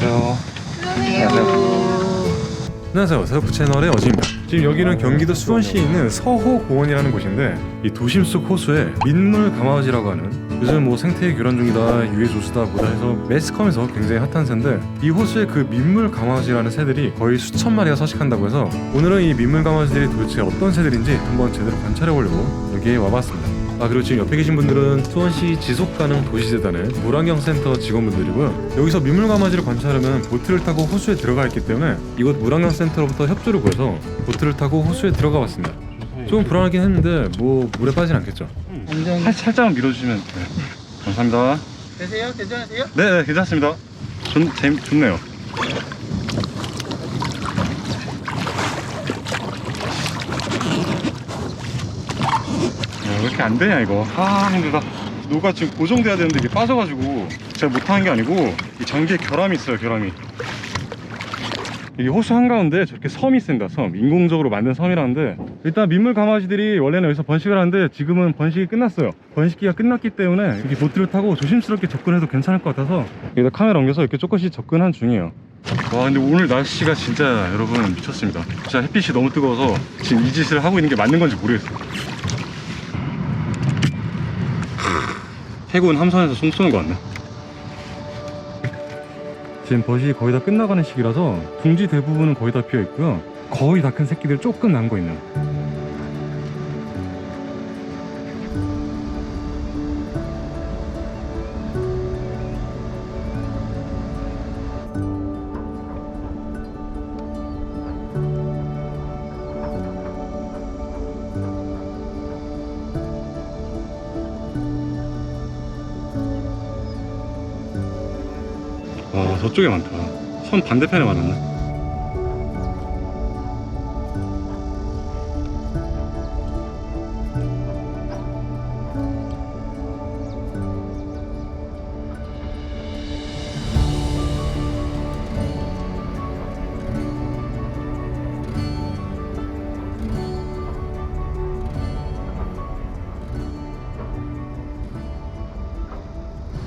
안녕하세요. 안녕하세요. 안녕하세요. 세프 채널의 어지입니다. 지금 여기는 경기도 수원시에 있는 서호공원이라는 곳인데 이 도심 속 호수에 민물 가마지라고 하는 요즘 뭐 생태 교란 중이다 유해 조수다 뭐다 해서 매스컴에서 굉장히 핫한 새인데 이 호수에 그 민물 가마지라는 새들이 거의 수천 마리가 서식한다고 해서 오늘은 이 민물 가마지들이 도대체 어떤 새들인지 한번 제대로 관찰해 보려고 여기에 와봤습니다. 아 그리고 지금 옆에 계신 분들은 수원시 지속가능 도시재단의 물환경센터 직원분들이고요. 여기서 민물가마지를 관찰하면 보트를 타고 호수에 들어가 있기 때문에 이곳 물환경센터로부터 협조를 구해서 보트를 타고 호수에 들어가 봤습니다. 좀 불안하긴 했는데 뭐 물에 빠진 않겠죠. 안전 살, 살짝만 밀어주시면 돼요. 감사합니다. 되세요? 괜찮으세요? 네, 네 괜찮습니다. 좋, 재밌, 좋네요. 왜 이렇게 안 되냐 이거. 아 힘들다. 노가 지금 고정돼야 되는데 이게 빠져가지고 제가 못하는 게 아니고 이 전기에 결함이 있어요 결함이. 이게 호수 한가운데 저렇게 섬이 있습니다 섬 인공적으로 만든 섬이라는데 일단 민물 가마지들이 원래는 여기서 번식을 하는데 지금은 번식이 끝났어요 번식기가 끝났기 때문에 이렇게 보트를 타고 조심스럽게 접근해도 괜찮을 것 같아서 여기다 카메라 옮겨서 이렇게 조금씩 접근한 중이에요 와 근데 오늘 날씨가 진짜 여러분 미쳤습니다 진짜 햇빛이 너무 뜨거워서 지금 이 짓을 하고 있는 게 맞는 건지 모르겠어요 해군 함선에서 총 쏘는 것 같네 지금 버시 거의 다 끝나가는 시기라서 둥지 대부분은 거의 다 비어 있고요. 거의 다 큰 새끼들 조금 남고 있는. 와 저쪽에 많다. 섬 반대편에 많았네.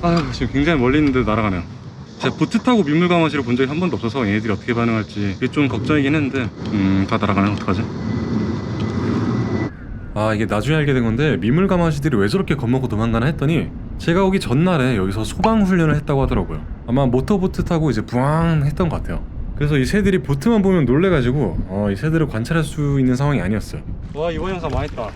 아 지금 굉장히 멀리 있는데 날아가네요. 제가 보트 타고 민물가마시를 본 적이 한 번도 없어서 얘네들이 어떻게 반응할지 이게 좀 걱정이긴 했는데 음다 날아가네 어떡하지? 아 이게 나중에 알게 된 건데 민물가마지들이 왜 저렇게 겁먹고 도망가나 했더니 제가 오기 전날에 여기서 소방 훈련을 했다고 하더라고요. 아마 모터보트 타고 이제 부앙 했던 것 같아요. 그래서 이 새들이 보트만 보면 놀래가지고 어, 이 새들을 관찰할 수 있는 상황이 아니었어요. 와 이번 영상 망했다.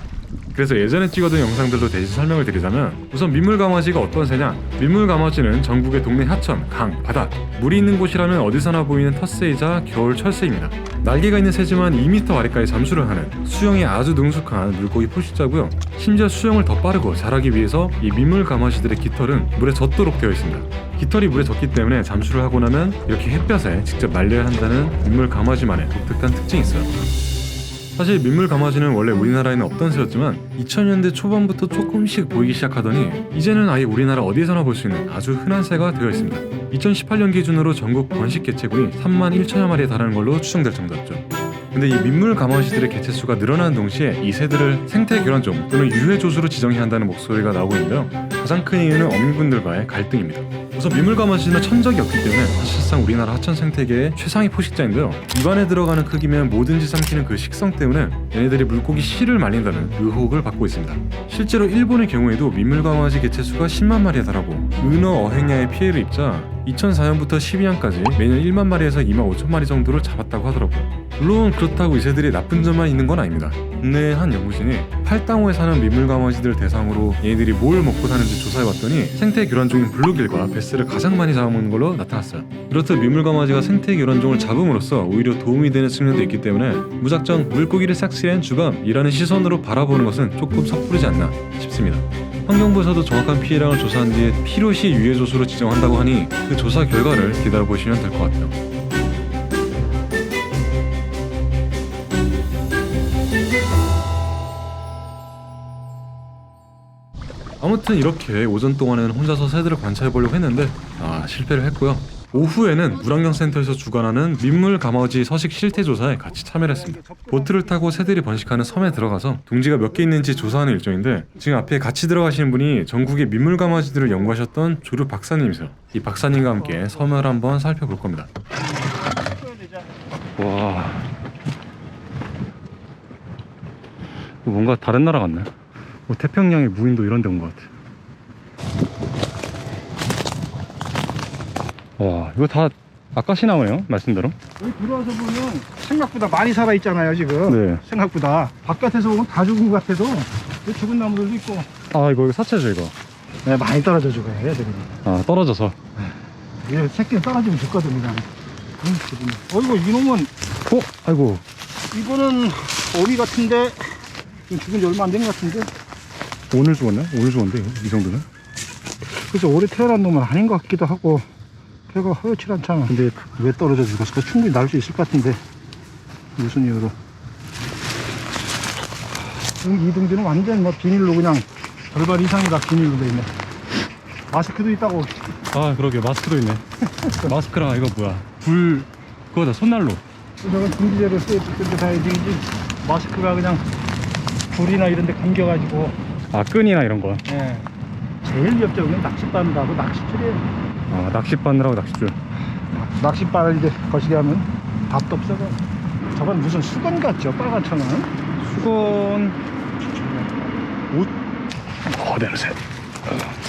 그래서 예전에 찍어둔 영상들로 대신 설명을 드리자면 우선 민물가마지가 어떤 새냐? 민물가마지는 전국의 동네 하천, 강, 바다 물이 있는 곳이라면 어디서나 보이는 텃새이자 겨울 철새입니다. 날개가 있는 새지만 2m 아래까지 잠수를 하는 수영에 아주 능숙한 물고기 포식자고요. 심지어 수영을 더 빠르고 잘하기 위해서 이 민물가마지들의 깃털은 물에 젖도록 되어 있습니다. 깃털이 물에 젖기 때문에 잠수를 하고 나면 이렇게 햇볕에 직접 말려야 한다는 민물가마지만의 독특한 특징이 있어요 사실 민물 가마지는 원래 우리나라에는 없던 새였지만 2000년대 초반부터 조금씩 보이기 시작하더니 이제는 아예 우리나라 어디에서나 볼 수 있는 아주 흔한 새가 되어 있습니다. 2018년 기준으로 전국 번식 개체군이 3만 1천여 마리에 달하는 걸로 추정될 정도였죠. 근데 이 민물 가마시들의 개체 수가 늘어나는 동시에 이 새들을 생태 교란종 또는 유해 조수로 지정해야 한다는 목소리가 나오고 있는데요. 가장 큰 이유는 어민분들과의 갈등입니다. 우선 민물 가마시는 천적이 없기 때문에 사실상 우리나라 하천 생태계의 최상위 포식자인데요. 입안에 들어가는 크기면 뭐든지 삼키는 그 식성 때문에 얘네들이 물고기 씨를 말린다는 의혹을 받고 있습니다. 실제로 일본의 경우에도 민물 가마시 개체 수가 10만 마리에 달하고 은어 어획량의 피해를 입자 2004년부터 12년까지 매년 1만 마리에서 2만 5천 마리 정도를 잡았다고 하더라고요. 물론 그렇다고 이 새들이 나쁜 점만 있는 건 아닙니다. 국내의 한 연구진이 팔당호에 사는 민물가마지들 대상으로 얘네들이 뭘 먹고 사는지 조사해봤더니 생태 교란 종인 블루길과 베스를 가장 많이 잡아먹는 걸로 나타났어요. 이렇듯 민물가마지가 생태 교란종을 잡음으로써 오히려 도움이 되는 측면도 있기 때문에 무작정 물고기를 싹쓸이한 주범이라는 시선으로 바라보는 것은 조금 섣부르지 않나 싶습니다. 환경부에서도 정확한 피해량을 조사한 뒤에 필요시 유해 조수로 지정한다고 하니 그 조사 결과를 기다려보시면 될 것 같아요. 아무튼 이렇게 오전 동안에는 혼자서 새들을 관찰해 보려고 했는데 아 실패를 했고요. 오후에는 물환경센터에서 주관하는 민물 가마지 서식 실태 조사에 같이 참여를 했습니다. 보트를 타고 새들이 번식하는 섬에 들어가서 둥지가 몇 개 있는지 조사하는 일정인데 지금 앞에 같이 들어가시는 분이 전국의 민물 가마지들을 연구하셨던 조류 박사님이세요. 이 박사님과 함께 섬을 한번 살펴볼 겁니다. 와. 뭔가 다른 나라 같네. 뭐 태평양의 무인도 이런 데 온 것 같아. 와, 이거 다 아까시 나오네요. 말씀대로. 여기 들어와서 보면 생각보다 많이 살아 있잖아요 지금. 네. 생각보다 바깥에서 보면 다 죽은 것 같아도 여기 죽은 나무들도 있고. 아, 이거 사체죠, 이거. 네, 많이 떨어져 죽어요 애들이. 아, 떨어져서. 얘 새끼는 떨어지면 죽거든 그냥. 음, 어이구 이놈은 어? 아이고. 이거는 어미 같은데 지금 죽은 지 얼마 안 된 것 같은데. 오늘 죽었네? 오늘 죽었는데, 이거? 이 정도면? 그래서 올해 태어난 놈은 아닌 것 같기도 하고 배가 허옇지 않잖아. 근데 왜 떨어져 죽었을까? 충분히 날 수 있을 것 같은데 무슨 이유로? 이 둥지는 완전 뭐 비닐로 그냥 절반 이상이 다 비닐로 돼 있네. 마스크도 있다고. 아, 그러게. 마스크도 있네. 마스크랑 이거 뭐야. 불, 그거다, 손난로. 저건 둥지제로 쓰여질 다 되지. 마스크가 그냥 불이나 이런 데 감겨가지고. 아, 끈이나 이런 거. 예. 제일 위협적인 낚싯바늘하고 낚싯줄이에요. 아, 낚싯바늘하고 낚싯줄. 낚싯바늘 이제 거시기 하면 답도 없어서. 저건 무슨 수건 같죠? 빨간청은. 수건 옷 어, 냄새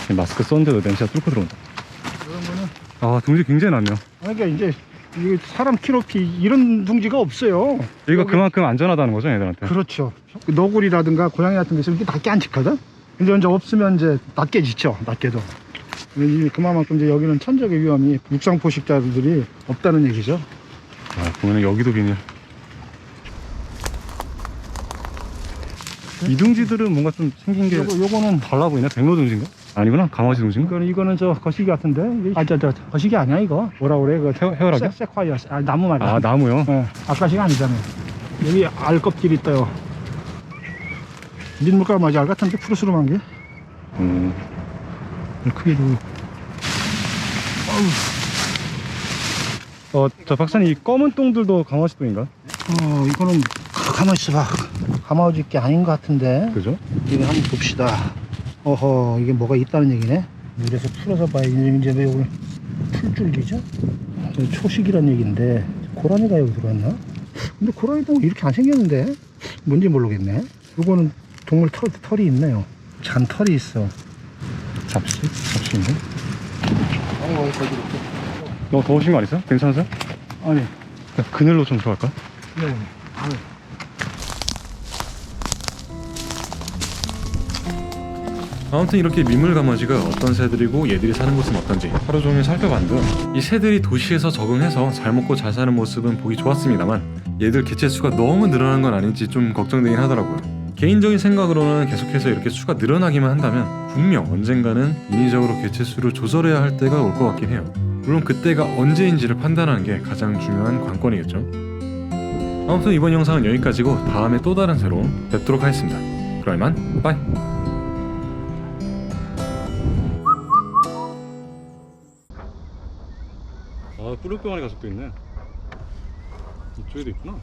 이 마스크 썼는데도 냄새가 뚫고 들어온다 거는 아 둥지 굉장히 나네요 그러니까 이제 이게 사람 키높이 이런 둥지가 없어요. 여기가 여기- 그만큼 안전하다는 거죠 얘들한테 그렇죠. 그 너구리라든가 고양이 같은 게 있으면 이게 낮게 안 지거든. 근데 이제 없으면 이제 낮게 지쳐. 낮게도. 이- 그만큼 이제 여기는 천적의 위험이 육상 포식자들이 없다는 얘기죠. 아, 보면 여기도 비닐 이 둥지들은 뭔가 좀 생긴 게 요거 요거는 달라 보이네 백로 둥지인가? 아니구나 강아지 둥지인가? 이거는 이거는 저 거시기 같은데. 아, 저, 저, 거시기 아니야, 이거. 뭐라 그래, 그 헤어, 헤어라기야? 세- 세콰이어. 아, 나무 말이야. 아 나무요? 예, 아까시가 아니잖아요. 여기 알 껍질이 떠요. 민물가 맞아, 알 같은데 푸르스름한 게. 음. 크기도. 어, 저 박사님 이 검은 똥들도 강아지 똥인가? 어, 이거는 가만히 있어봐. 가마우지 게 아닌 것 같은데. 그죠? 이거 한번 봅시다. 어허, 이게 뭐가 있다는 얘기네. 물에서 풀어서 봐야지. 이제 왜 여기 풀줄기죠? 저 초식이란 얘기인데, 고라니가 여기 들어왔나? 근데 고라니도 이렇게 안 생겼는데? 뭔지 모르겠네. 이거는 동물 털, 털이 있네요. 잔 털이 있어. 잡시? 잡시인데? 어, 거기. 너무 더우신 거 아니세요? 괜찮으세요? 아니, 그늘로 좀 들어갈까? 네. 아유. 아무튼 이렇게 민물 가마지가 어떤 새들이고 얘들이 사는 곳은 어떤지 하루 종일 살펴봤는데 이 새들이 도시에서 적응해서 잘 먹고 잘 사는 모습은 보기 좋았습니다만 얘들 개체 수가 너무 늘어난 건 아닌지 좀 걱정되긴 하더라고요. 개인적인 생각으로는 계속해서 이렇게 수가 늘어나기만 한다면 분명 언젠가는 인위적으로 개체 수를 조절해야 할 때가 올 것 같긴 해요. 물론 그때가 언제인지를 판단하는 게 가장 중요한 관건이겠죠. 아무튼 이번 영상은 여기까지고 다음에 또 다른 새로 뵙도록 하겠습니다. 그럼 이만 빠이. 아, 뿔룩병아리 가족도 있네. 이쪽에도 있구나.